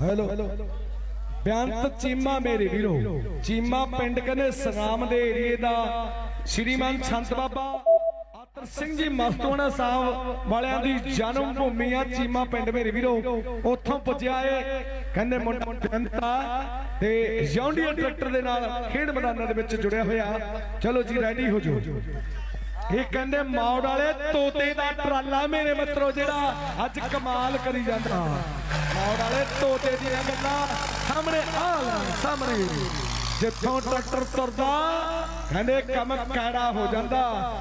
Hello. Beant Cheema ਮੇਰੇ ਵੀਰੋ। ਚੀਮਾ ਪਿੰਡ ਕਹਿੰਦੇ ਸਗਾਮ ਦੇ ਏਰੀਏ ਦਾ ਸ਼੍ਰੀਮਾਨ ਸੰਤ ਬਾਬਾ ਆਤਰ ਸਿੰਘ ਜੀ ਮਸਤੋਣਾ ਸਾਹਿਬ ਵਾਲਿਆਂ ਦੀ ਜਨਮ ਭੂਮੀ ਆ ਚੀਮਾ ਪਿੰਡ ਮੇਰੇ ਵੀਰੋ। ਉੱਥੋਂ ਪੁੱਜਿਆ ਏ। ਕਹਿੰਦੇ ਮੁੰਡਾ ਬਿਆੰਤਾ ਤੇ ਜੌਂਡੀਆ ਟਰੈਕਟਰ ਦੇ ਨਾਲ ਖੇਡ ਮੈਦਾਨਾਂ ਦੇ ਵਿੱਚ ਜੁੜਿਆ ਹੋਇਆ। ਚਲੋ ਜੀ ਰੈਡੀ ਹੋ ਜਾਓ। ਇਹ ਕਹਿੰਦੇ ਮੌੜ ਵਾਲੇ ਤੋਤੇ ਦਾ ਟਰਾਲਾ ਮੇਰੇ ਮਿੱਤਰੋ ਜਿਹੜਾ ਅੱਜ ਕਮਾਲ ਕਰੀ ਜਾਂਦਾ। ਮੌੜ ਵਾਲੇ ਤੋਤੇ ਦੀਆਂ ਗੱਲਾਂ ਸਾਹਮਣੇ ਆ ਲੈ ਸਾਹਮਣੇ। ਜਿੱਥੋਂ ਟਰੈਕਟਰ ਤੁਰਦਾ, ਕਹਿੰਦੇ ਕੰਮ ਕੈੜਾ ਹੋ ਜਾਂਦਾ।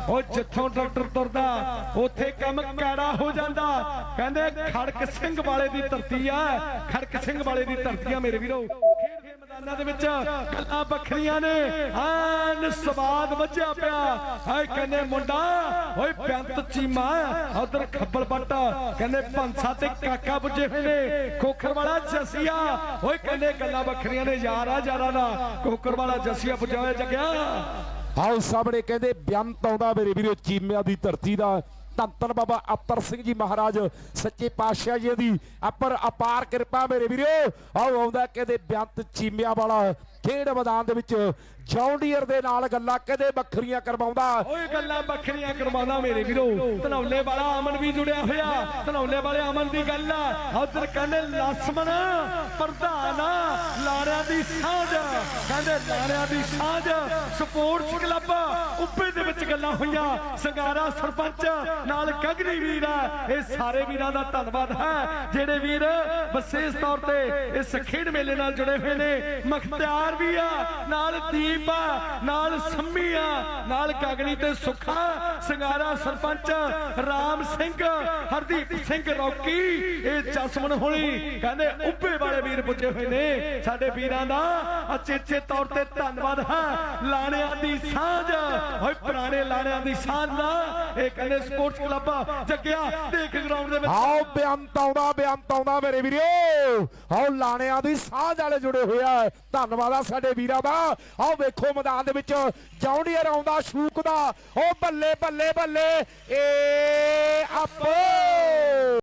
ਉਹ ਜਿੱਥੋਂ ਟਰੈਕਟਰ ਤੁਰਦਾ, ਉੱਥੇ ਕੰਮ ਕੈੜਾ ਹੋ ਜਾਂਦਾ। ਕਹਿੰਦੇ ਖੜਕ ਸਿੰਘ ਵਾਲੇ ਦੀ ਧਰਤੀ ਆ, ਖੜਕ ਸਿੰਘ ਵਾਲੇ ਦੀ ਧਰਤੀ ਆ ਮੇਰੇ ਵੀਰੋ। ਖੇਡ ਦੇ ਮੈਦਾਨਾਂ ਦੇ ਵਿੱਚ ਗੱਲਾਂ ਵੱਖਰੀਆਂ ਨੇ। ਐਨ ਸਵਾਦ ਵੱਜਿਆ ਪਿਆ। ਹਾਏ, ਕਹਿੰਦੇ ਮੁੰਡਾ, ਓਏ ਬੇਅੰਤ ਚੀਮਾ ਉਧਰ ਖੱਬਲ ਬੱਟ ਕਹਿੰਦੇ ਪੰਸਾ ਤੇ ਕਾਕਾ ਬੁੱਝੇ ਹੋਏ ਨੇ, ਖੋਖਰ ਵਾਲਾ ਜਸੀਆ। ਓਏ ਕਹਿੰਦੇ ਗੱਲਾਂ ਵੱਖਰੀਆਂ ਨੇ, ਯਾਰ ਆ, ਯਾਰਾਂ ਦਾ ਖੋਖਰ ਵਾਲਾ ਜਸੀਆ ਪੁੱਜਿਆ ਹੋਇਆ ਜਗਿਆ। ਆਓ ਸਾਹਮਣੇ ਕਹਿੰਦੇ, ਬੇਅੰਤ ਆਉਂਦਾ ਮੇਰੇ ਵੀਰੋ, ਚੀਮਿਆਂ ਦੀ ਧਰਤੀ ਦਾ। ਧੰਤਨ ਬਾਬਾ ਅਤਰ ਸਿੰਘ ਜੀ ਮਹਾਰਾਜ, ਸੱਚੇ ਪਾਤਸ਼ਾਹ ਜੀ ਦੀ ਅਪਰ ਅਪਾਰ ਕਿਰਪਾ ਮੇਰੇ ਵੀਰੋ। ਆਓ ਆਉਂਦਾ ਕਹਿੰਦੇ ਬੇਅੰਤ ਚੀਮਿਆਂ ਵਾਲਾ ਖੇਡ ਮੈਦਾਨ ਦੇ ਵਿੱਚ ਜੌਂਡੀਅਰ ਦੇ ਨਾਲ ਗੱਲਾਂ ਕਹਿੰਦੇ ਵੱਖਰੀਆਂ ਕਰਵਾਉਂਦਾ? ਓਏ ਗੱਲਾਂ ਵੱਖਰੀਆਂ ਕਰਵਾਉਂਦਾ ਮੇਰੇ ਵੀਰੋ। ਧਨੌਲੇ ਵਾਲਾ ਅਮਨ ਵੀ ਜੁੜਿਆ ਹੋਇਆ। ਧਨੌਲੇ ਵਾਲੇ ਅਮਨ ਦੀ ਗੱਲ ਆ। ਉਧਰ ਕਹਿੰਦੇ ਲਸਮਨ ਪ੍ਰਧਾਨ ਲਾੜਿਆਂ ਦੀ ਸਾਂਝ। ਕਹਿੰਦੇ ਲਾੜਿਆਂ ਦੀ ਸਾਂਝ, ਸਪੋਰਟਸ ਕਲੱਬ ਉੱਪੇ ਦੇ ਵਿੱਚ ਗੱਲਾਂ ਹੋਈਆਂ। ਸੰਗਾਰਾ ਸਰਪੰਚ ਨਾਲ ਗਗਰੀ ਵੀਰ ਹੈ। ਇਹ ਸਾਰੇ ਵੀਰਾਂ ਦਾ ਧੰਨਵਾਦ ਹੈ। ਜਿਹੜੇ ਵੀਰ ਵਿਸ਼ੇਸ਼ ਤੌਰ ਤੇ ਇਸ ਖੇਡ ਮੇਲੇ ਨਾਲ ਜੁੜੇ ਹੋਏ ਨੇ। ਮਖਤਿਆਰ ਵੀ ਆ, ਨਾਲ ਦੀਪ ਆ, ਨਾਲ ਸੰਮੀ ਆ, ਨਾਲ ਗਗਨੀ ਤੇ ਸੁੱਖਾ ਸੰਗਾਰਾ ਸਰਪੰਚ ਰਾਮ ਸਿੰਘ, ਹਰਦੀਪ ਸਿੰਘ ਰੌਕੀ, ਇਹ ਜਸਮਨ ਹੋਣੀ ਕਹਿੰਦੇ ਉੱਪੇ ਵਾਲੇ ਵੀਰ ਪੁੱਜੇ ਹੋਏ ਨੇ। ਸਾਡੇ ਵੀਰਾਂ ਦਾ ਅਚੇਚੇ ਤੌਰ ਤੇ ਧੰਨਵਾਦ ਹੈ। ਲਾਣਿਆਂ ਦੀ ਸਾਂਝ ਓਏ ਪੁਰਾਣੇ ਲਾਣਿਆਂ ਦੀ ਸਾਂਝ ਦਾ। ਇਹ ਕਹਿੰਦੇ ਸਪੋਰਟਸ ਕਲੱਬ ਜੱਗਿਆ, ਦੇਖ ਗਰਾਊਂਡ ਦੇ ਵਿੱਚ। ਆਓ, ਬੇਅੰਤ ਆਉਂਦਾ ਬੇਅੰਤ ਆਉਂਦਾ ਮੇਰੇ ਵੀਰੋ। ਆਓ, ਲਾਣਿਆਂ ਦੀ ਸਾਂਝ ਵਾਲੇ ਜੁੜੇ ਹੋਇਆ ਹੈ। ਧੰਨਵਾਦ ਆ ਸਾਡੇ ਵੀਰਾਂ ਦਾ। ਆਓ, ਵੇਖੋ ਮੈਦਾਨ ਦੇ ਵਿੱਚ ਜੌਂਡੀਅਰ ਆਉਂਦਾ, ਸ਼ੂਕ ਦਾ। ਉਹ ਬੱਲੇ ਬੱਲੇ ਬੱਲੇ। ਏ, ਆਪੋ।